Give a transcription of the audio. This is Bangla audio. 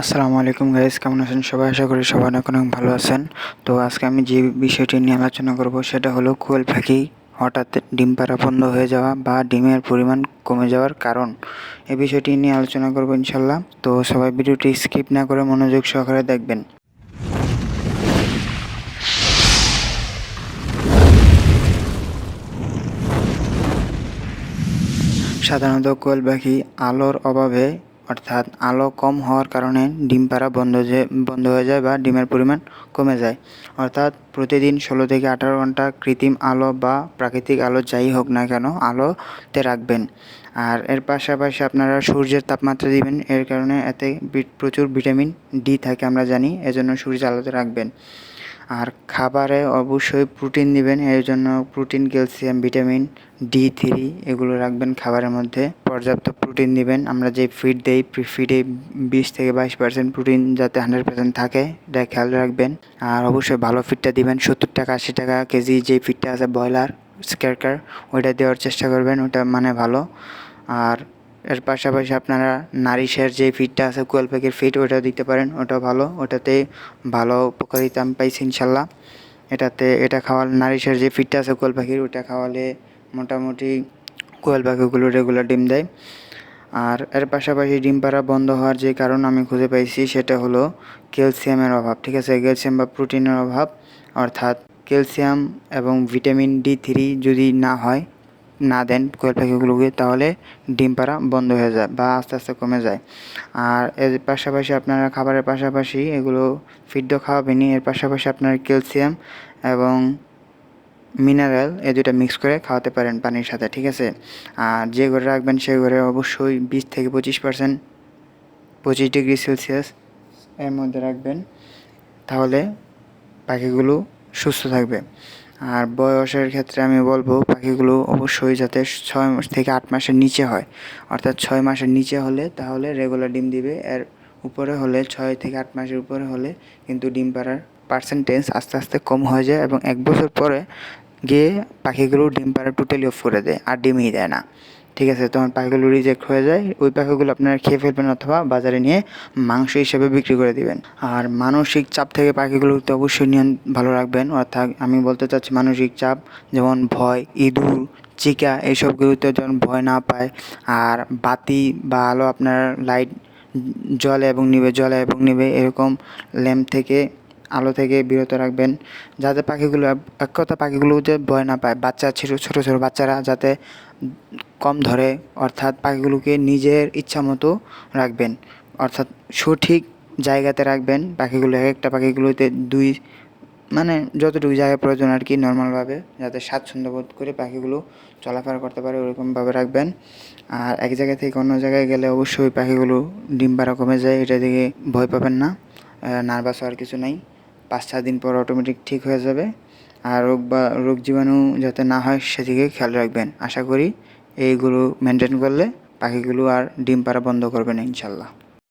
আসসালামু আলাইকুম গাইজ কেমন আছেন সবাই? আশা করি সবাই অনেক অনেক ভালো আছেন। তো আজকে আমি যে বিষয়টি নিয়ে আলোচনা করব, সেটা হলো কোয়েল পাখি হঠাৎ ডিম পাড়া বন্ধ হয়ে যাওয়া বা ডিমের পরিমাণ কমে যাওয়ার কারণ। এই বিষয়টি নিয়ে আলোচনা করব ইনশাল্লাহ তো সবাই ভিডিওটি স্কিপ না করে মনোযোগ সহকারে দেখবেন। সাধারণত কোয়েল পাখি আলোর অভাবে অর্থাৎ আলো কম হওয়ার কারণে ডিম পাড়া বন্ধ যে, বন্ধ হয়ে যায় বা ডিমের পরিমাণ কমে যায়। অর্থাৎ প্রতিদিন ষোলো থেকে আঠারো ঘণ্টা কৃত্রিম আলো বা প্রাকৃতিক আলো যাই হোক না কেন আলোতে রাখবেন। আর এর পাশাপাশি আপনারা সূর্যের তাপমাত্রা দিবেন, এর কারণে এতে প্রচুর ভিটামিন ডি থাকে আমরা জানি, এজন্য সূর্যের আলোতে রাখবেন। আর খাবারে অবশ্যই প্রোটিন দিবেন এর জন্য protein calcium vitamin D three এগুলো রাখবেন খাবারের মধ্যে। পর্যাপ্ত প্রোটিন দিবেন আমরা যে ফিড দেই ফিডে বিশ থেকে বাইশ পার্সেন্ট প্রোটিন যাতে হান্ড্রেড পার্সেন্ট থাকে, এটা খেয়াল রাখবেন। আর অবশ্যই ভালো ফিডটা দিবেন, সত্তর টাকা, আশি টাকা কেজি যে ফিডটা আছে ব্রয়লার স্কেরকার ওইটা দেওয়ার চেষ্টা করবেন, ওটা মানে ভালো। আর এর পাশাপাশি আপনারা নারিশের যে ফিডটা আছে, কোয়েল পাখির ফিড ওটা দিতে পারেন ওটা ভালো। ওটাতে ভালো উপকারিতা আমি পাইছি ইনশাল্লাহ। এটাতে, এটা খাওয়ালে নারিশের যে ফিডটা আছে, কোয়েল পাখির, ওটা খাওয়ালে মোটামুটি কোয়েল পাখিগুলো রেগুলার ডিম দেয়। আর এর পাশাপাশি ডিম পাড়া বন্ধ হওয়ার যে কারণ আমি খুঁজে পাইছি, সেটা হলো ক্যালসিয়ামের অভাব, ঠিক আছে? ক্যালসিয়াম বা প্রোটিনের অভাব, অর্থাৎ ক্যালসিয়াম এবং ভিটামিন ডি থ্রি যদি না হয় না দেন কোয়েল পাখিগুলোকে তাহলে ডিম পাড়া বন্ধ হয়ে যায় বা আস্তে আস্তে কমে যায়। আর এর পাশাপাশি আপনারা খাবারের পাশাপাশি এগুলো ফিড খাওয়াবেনই। এর পাশাপাশি আপনার ক্যালসিয়াম এবং মিনারেল এই দুটা মিক্স করে খাওয়াতে পারেন পানির সাথে, ঠিক আছে? আর যে ঘরে রাখবেন সেই ঘরে অবশ্যই বিশ থেকে পঁচিশ পার্সেন্ট পঁচিশ ডিগ্রি সেলসিয়াস এর মধ্যে রাখবেন। তাহলে পাখিগুলো সুস্থ থাকবে। আর বয়সের ক্ষেত্রে আমি বলব পাখিগুলো অবশ্যই যাতে ছয় মাস থেকে আট মাসের নিচে হয়। অর্থাৎ ছয় মাসের নিচে হলে তাহলে রেগুলার ডিম দিবে। এর উপরে হলে ছয় থেকে আট মাসের উপরে হলে কিন্তু ডিম পাড়ার পার্সেন্টেজ আস্তে আস্তে কম হয়ে যায় এবং এক বছর পরে গিয়ে পাখিগুলো ডিম পাড়া টোটালি অফ করে দেয় আর ডিমই দেয় না। ঠিক আছে তখন পাখিগুলো রিজেক্ট হয়ে যায়। ওই পাখিগুলো আপনারা খেয়ে ফেলবেন অথবা বাজারে নিয়ে মাংস হিসেবে বিক্রি করে দিবেন। আর মানসিক চাপ থেকে পাখিগুলোকে অবশ্যই নিয়ন, ভালো রাখবেন। অর্থাৎ আমি বলতে চাচ্ছি মানসিক চাপ, যেমন ভয়, ইঁদুর, চিকা এইসবগুলোতে যেন ভয় না পায়। আর বাতি বা আলো আপনার লাইট জলে এবং নিবে, জলে এবং নিবে, এরকম ল্যাম্প থেকে আলো থেকে বিরত রাখবেন, যাতে পাখিগুলো, এক কথা পাখিগুলো যে ভয় না পায়। বাচ্চা ছোটো ছোটো ছোটো বাচ্চারা যাতে কম ধরে, অর্থাৎ পাখিগুলোকে নিজের ইচ্ছা মতো রাখবেন। অর্থাৎ সঠিক জায়গাতে রাখবেন পাখিগুলো, এক একটা পাখিগুলোতে দুই মানে যতটুকু জায়গা প্রয়োজন আর কি নর্মালভাবে, যাতে স্বাচ্ছন্দ্য বোধ করে পাখিগুলো চলাফেরা করতে পারে, ওরকমভাবে রাখবেন। আর এক জায়গা থেকে অন্য জায়গায় গেলে অবশ্যই পাখিগুলো ডিম পাড়া কমে যায়, এটা থেকে ভয় পাবেন না। নার্ভাস হওয়ার কিছু নেই। পাঁচ ছয় দিন পর অটোমেটিক ঠিক হয়ে যাবে। আর রোগ বা, রোগ জীবাণু যাতে না হয় সেদিকে খেয়াল রাখবেন। আশা করি এইগুলো মেনটেন করলে পাখিগুলো আর ডিম পাড়া বন্ধ করবে না, ইনশাল্লাহ।